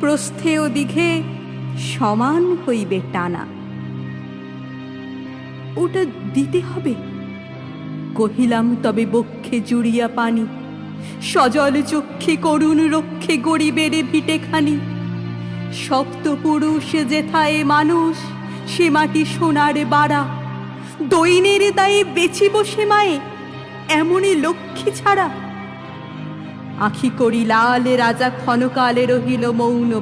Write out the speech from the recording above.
প্রস্থে ও দিঘে সমান হইবে টানা। ওটা দিতে হবে? কহিলাম, তবে বক্ষে জুড়িয়া পানি, সজল চক্ষে করুণ রক্ষে গরিবের ভিটেখানি। সপ্তপুরুষ যেথায় মানুষ, সে মাটি সোনার বাড়া। দৈনের দায়ে বেচিব সে মায়ে, এমনই লক্ষ্মী ছাড়া আখি করি লাল রাজা ক্ষণকালে রহিল মৌন